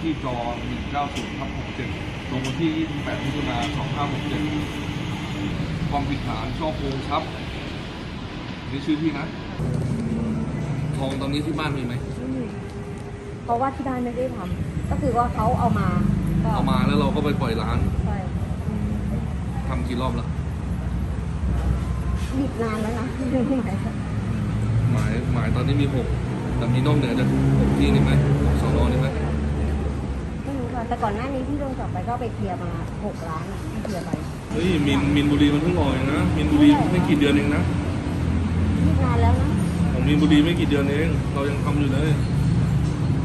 90ทับ67ลงวันที่ 28มิถุนายน2567 ความผิดฐานช่อโกงทรัพย์นี่ชื่อพี่นะ ทองตอนนี้ที่บ้านมีไหมไม่มีเพราะว่าที่บ้านไม่ได้ทำก็คือว่าเขาเอามาก็เอามาแล้วเราก็ไปปล่อยร้านใช่ทำกี่รอบแล้ว หยุดนานแล้วนะไม่ไหวแล้วหมายหมายตอนนี้มีหกแต่มีนอกเหนือจากหกที่นี่ไหมหกสอนอนี่ไหมไม่รู้ค่ะ แต่ก่อนหน้านี้ที่โดนจับไปก็ไปเคลียร์มาหกล้านอะที่เคลียร์ไปเฮ้ยมินมินบุรีมันเพิ่งออกเองนะมินบุรีไม่กี่เดือนเองนะหยุดนานแล้วนะของมินบุรีไม่กี่เดือนเอง เรายังทำอยู่เลย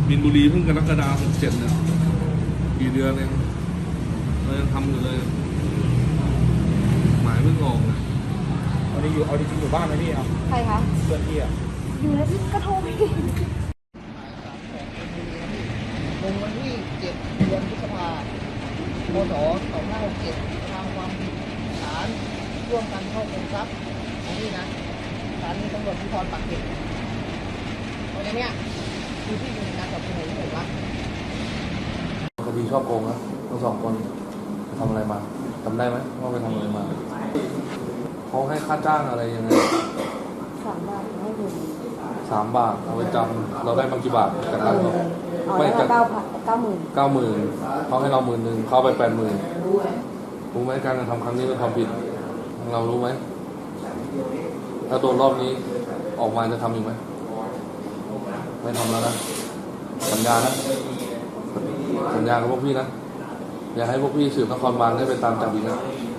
มินบุรีเพิ่งกรกฎาคมเจ็ดเนี่ยกี่เดือนเองเรายังทำอยู่เลยหมายเพิ่งออกนะเอาดีอยู่เอาจริงๆอยู่บ้านไหมพี่เอาใครคะเพื่อนพี่อะอยู่แล้วพี่ก็โทรไป ลงวันที่ 7 เดือนพฤษภาคม2567ทางความผิดฐานร่วมกันเข้าคงทรัพย์อันนี้นะศาลมีตำรวจภูธรปากเกร็ดตรงนี้เนี่ยคือที่อยู่ในการจับกุมของผมว่าคดีชอบโกงนะทั้งสองคนไปทำอะไรมาจำได้ไหมว่าไปทำอะไรมาเขาให้ค่าจ้างอะไรยังไง สามบาทไม่ถึง สามบาท เอาไปจำเราได้บางกี่บาทจากเอร้านอเขาเอาไม่แล้วจากเก้าพันเก้าหมื่นเก้าหมื่นเขาให้เราหมื่นหนึ่งเขาไปแปดหมื่นรู้ไหมการกระทำครั้งนี้เป็นความผิดเรารู้ไหมถ้าโดนรอบนี้ออกมาจะทำอีกไหมไม่ทำแล้วนะสัญญานะสัญญากับพวกพี่นะ อย่าให้พวกพี่สืบนครบาลได้ไปตามจับอีกนะไ